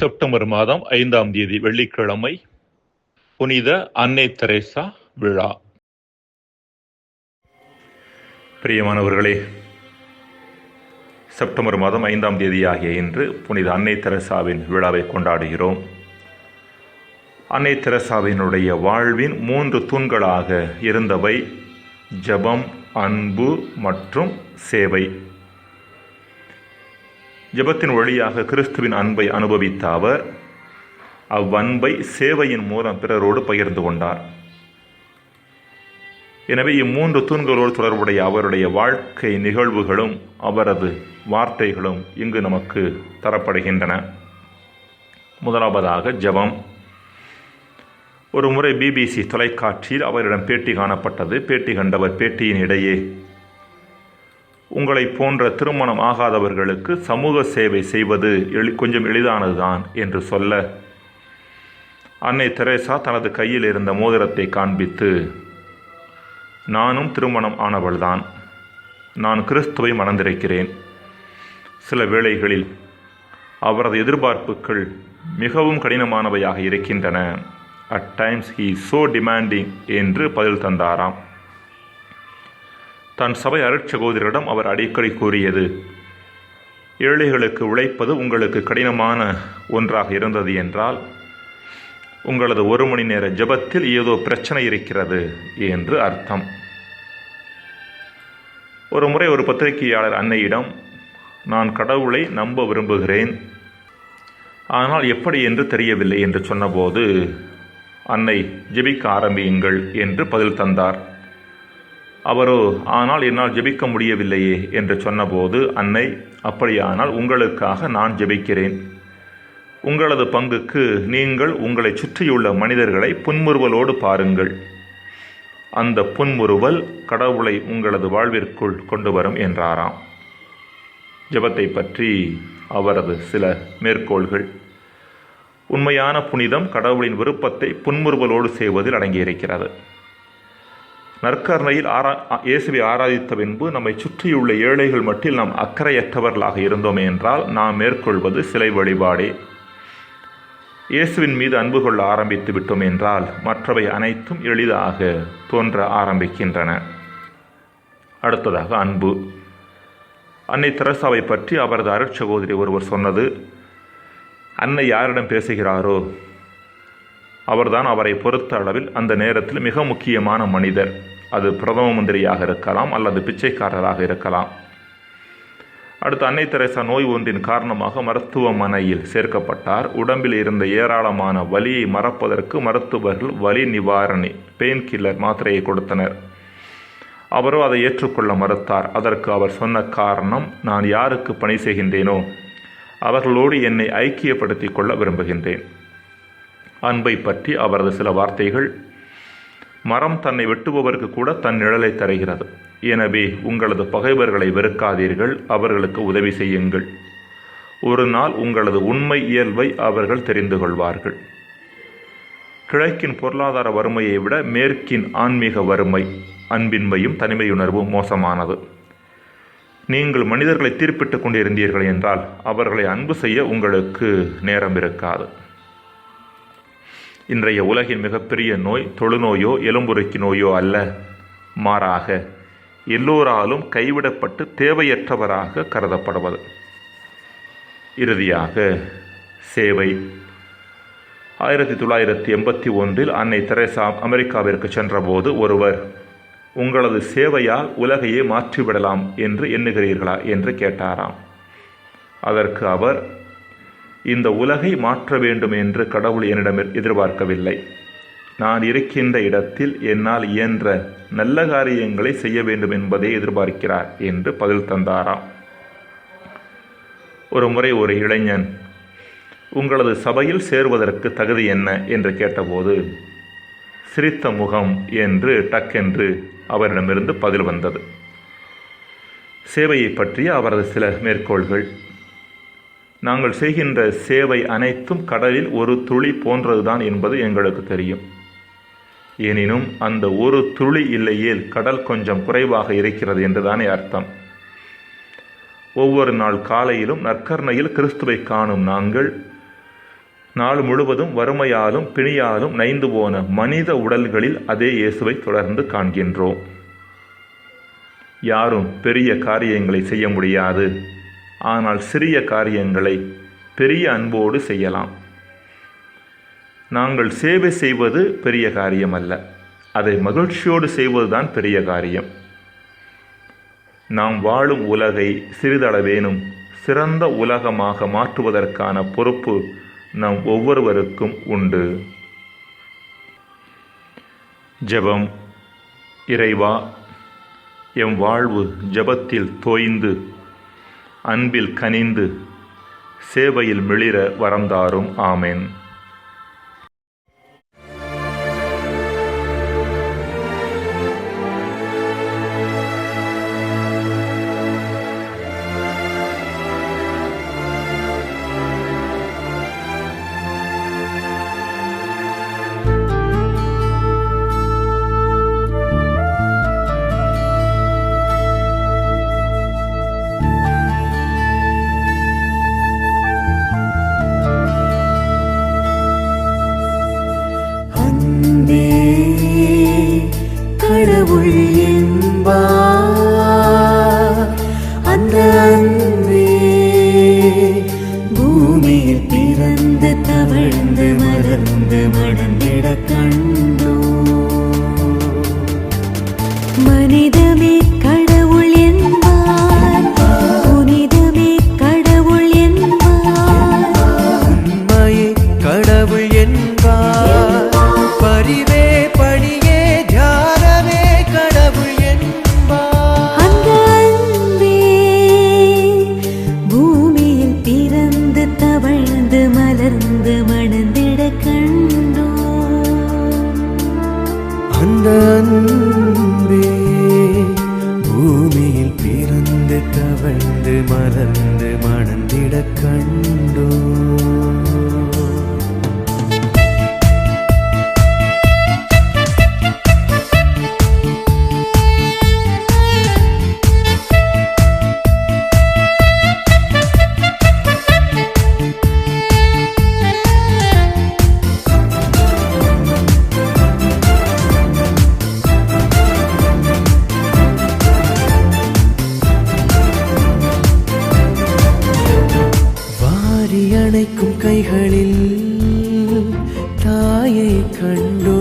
September மாதம் ஐந்தாம் தேதி வெள்ளிக்கிழமை புனித அன்னை தெரேசா விழா. பிரியமானவர்களே செப்டம்பர் மாதம் ஐந்தாம் தேதியாகிய இன்று புனித அன்னை தெரசாவின் விழாவை கொண்டாடுகிறோம். அன்னை தெரசாவினுடைய வாழ்வின் மூன்று தூண்களாக இருந்தவை ஜபம் அன்பு மற்றும் சேவை. ஜெபத்தின் வழியாக கிறிஸ்துவின் அன்பை அனுபவித்த அவர் அவ்வன்பை சேவையின் மூலம் பிறரோடு பகிர்ந்து கொண்டார். எனவே இம்மூன்று தூண்களோடு தொடர்புடைய அவருடைய வாழ்க்கை நிகழ்வுகளும் அவரது வார்த்தைகளும் இங்கு நமக்கு தரப்படுகின்றன. முதலாவதாக ஜெபம். ஒரு முறை பிபிசி தொலைக்காட்சியில் அவரிடம் பேட்டி காணப்பட்டது. பேட்டி கண்டவர் பேட்டியின் இடையே உங்களை போன்ற திருமணம் ஆகாதவர்களுக்கு சமூக சேவை செய்வது எளி கொஞ்சம் எளிதானதுதான் என்று சொல்ல அன்னை தெரேசா தனது கையில் இருந்த மோதிரத்தை காண்பித்து நானும் திருமணம் ஆனவள்தான். நான் கிறிஸ்துவை மணந்திருக்கிறேன். சில வேளைகளில் அவரது எதிர்பார்ப்புகள் மிகவும் கடினமானவையாக இருக்கின்றன. At times he so demanding என்று பதில் தந்தாராம். தன் சபை அருட்சகோதரிடம் அவர் அடிக்கடி கூறியது ஏழைகளுக்கு உழைப்பது உங்களுக்கு கடினமான ஒன்றாக இருந்தது என்றால் உங்களது ஒரு மணி நேர ஜபத்தில் ஏதோ பிரச்சனை இருக்கிறது என்று அர்த்தம். ஒரு முறை ஒரு பத்திரிகையாளர் அன்னையிடம் நான் கடவுளை நம்ப விரும்புகிறேன் ஆனால் எப்படி என்று தெரியவில்லை என்று சொன்னபோது அன்னை ஜெபிக்க ஆரம்பியுங்கள் என்று பதில் தந்தார். அவரோ ஆனால் என்னால் ஜெபிக்க முடியவில்லையே என்று சொன்னபோது அன்னை அப்படியானால் உங்களுக்காக நான் ஜெபிக்கிறேன். உங்களது பங்குக்கு நீங்கள் உங்களை சுற்றியுள்ள மனிதர்களை புன்முறுவலோடு பாருங்கள். அந்த புன்முறுவல் கடவுளை உங்களது வாழ்விற்குள் கொண்டு வரும் என்றாராம். ஜெபத்தை பற்றி அவரது சில மேற்கோள்கள். உண்மையான புனிதம் கடவுளின் விருப்பத்தை புன்முறுவலோடு செய்வதில் அடங்கியிருக்கிறது. நற்கருணையில் ஆரா இயேசுவை ஆராதித்த பின்பு நம்மை சுற்றியுள்ள ஏழைகள் மட்டில் நாம் அக்கறையற்றவர்களாக இருந்தோமே என்றால் நாம் மேற்கொள்வது சிலை வழிபாடே. இயேசுவின் மீது அன்பு கொள்ள ஆரம்பித்து விட்டோம் என்றால் மற்றவை அனைத்தும் எளிதாக தோன்ற ஆரம்பிக்கின்றன. அடுத்ததாக அன்பு. அன்னை தெரசாவை பற்றி அவரது அருட்சகோதரி ஒருவர் சொன்னது அன்னை யாரிடம் பேசுகிறாரோ அவர்தான் அவரை பொறுத்த அளவில் அந்த நேரத்தில் மிக முக்கியமான மனிதர். அது பிரதம மந்திரியாக இருக்கலாம் அல்லது பிச்சைக்காரராக இருக்கலாம். அடுத்து அன்னை தெரசா நோய் ஒன்றின் காரணமாக மருத்துவமனையில் சேர்க்கப்பட்டார். உடம்பில் இருந்த ஏராளமான வலியை மறப்பதற்கு மருத்துவர்கள் வலி நிவாரணி பெயின் கில்லர் மாத்திரையை கொடுத்தனர். அவரோ அதை ஏற்றுக்கொள்ள மறுத்தார். அதற்கு அவர் சொன்ன காரணம் நான் யாருக்கு பணி செய்கின்றேனோ அவர்களோடு என்னை ஐக்கியப்படுத்திக் கொள்ள விரும்புகின்றேன். அன்பை பற்றி அவரது சில வார்த்தைகள். மரம் தன்னை வெட்டுபவருக்கு கூட தன் நிழலை தருகிறது. எனவே உங்களது பகைவர்களை வெறுக்காதீர்கள் அவர்களுக்கு உதவி செய்யுங்கள். ஒரு நாள் உங்களது உண்மை இயல்பை அவர்கள் தெரிந்து கொள்வார்கள். கிழக்கின் பொருளாதார வறுமையை விட மேற்கின் ஆன்மீக வறுமை அன்பின்மையும் தனிமையுணர்வும் மோசமானது. நீங்கள் மனிதர்களை தீர்ப்பிட்டுக் கொண்டிருந்தீர்கள் என்றால் அவர்களை அன்பு செய்ய உங்களுக்கு நேரம் இருக்காது இன்றைய உலகின் மிகப்பெரிய நோய் தொழுநோயோ எலும்புருக்கி நோயோ அல்ல. மாறாக எல்லோராலும் கைவிடப்பட்டு தேவையற்றவராக கருதப்படுவது. இறுதியாக சேவை. ஆயிரத்தி தொள்ளாயிரத்தி எண்பத்தி ஒன்றில் அன்னை தெரேசா அமெரிக்காவிற்கு சென்றபோது ஒருவர் உங்களது சேவையால் உலகையே மாற்றிவிடலாம் என்று எண்ணுகிறீர்களா? என்று கேட்டாராம். அதற்கு அவர் இந்த உலகை மாற்ற வேண்டும் என்று கடவுள் என்னிடம் எதிர்பார்க்கவில்லை. நான் இருக்கின்ற இடத்தில் என்னால் இயன்ற நல்ல காரியங்களை செய்ய வேண்டும் என்பதை எதிர்பார்க்கிறார் என்று பதில் தந்தாராம். ஒரு முறை ஒரு இளைஞன் உங்களது சபையில் சேர்வதற்கு தகுதி என்ன? என்று கேட்டபோது சிரித்த முகம் என்று டக்கென்று அவரிடமிருந்து பதில் வந்தது. சேவையை பற்றிய அவரது சில மேற்கோள்கள் நாங்கள் செய்கின்ற சேவை அனைத்தும் கடலில் ஒரு துளி போன்றதுதான் என்பது எங்களுக்கு தெரியும். எனினும் அந்த ஒரு துளி இல்லையேல் கடல் கொஞ்சம் குறைவாக இருக்கிறது என்றுதானே அர்த்தம். ஒவ்வொரு நாள் காலையிலும் நற்கர்ணையில் கிறிஸ்துவை காணும் நாங்கள். நாள் முழுவதும் வறுமையாலும் பிணியாலும் நைந்து போன மனித உடல்களில் அதே இயேசுவை தொடர்ந்து காண்கின்றோம். யாரும் பெரிய காரியங்களை செய்ய முடியாது. ஆனால் சிறிய காரியங்களை பெரிய அன்போடு செய்யலாம். நாங்கள் சேவை செய்வது பெரிய காரியம் அல்ல அதை மகிழ்ச்சியோடு செய்வதுதான் பெரிய காரியம். நாம் வாழும் உலகை சிறிதளவேனும் சிறந்த உலகமாக மாற்றுவதற்கான பொறுப்பு நம் ஒவ்வொருவருக்கும் உண்டு. ஜெபம். இறைவா எம் வாழ்வு ஜெபத்தில் தோய்ந்து அன்பில் கனிந்து சேவையில் மிளிர வரந்தாரும். ஆமேன். பணியே தியானமே கடவுள் பூமியில் பிறந்து தவழ்ந்து மலர்ந்து மணந்திட கண்டோ அந்த அன்பே பூமியில் பிறந்து தவழ்ந்து மலர்ந்து மணந்திட கண்டோ அணைக்கும் கைகளில் தாயை கண்டோ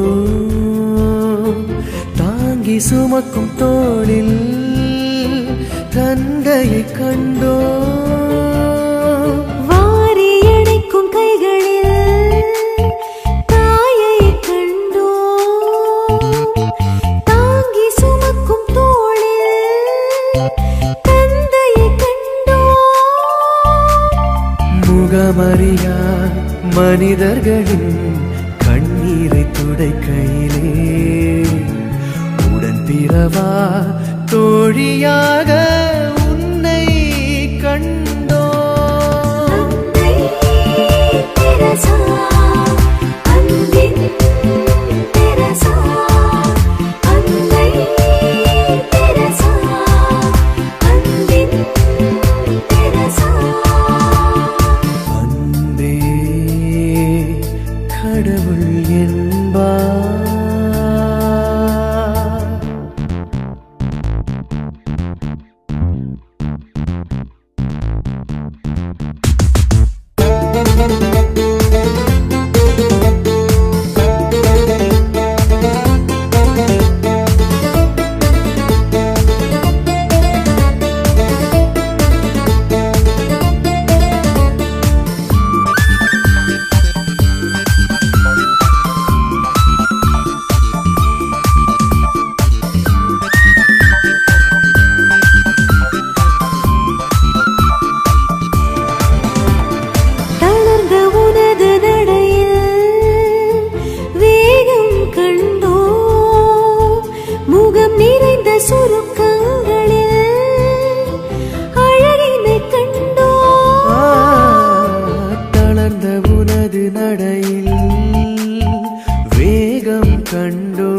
தாங்கி சுமக்கும் தோளில் தந்தையை கண்டோ இரவா தோழியாக வேகம் கண்டோ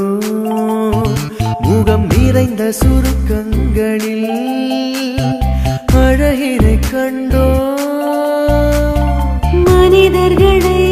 முகம் நிறைந்த சுருக்கங்களில் அழகினை கண்டோ மனிதர்களை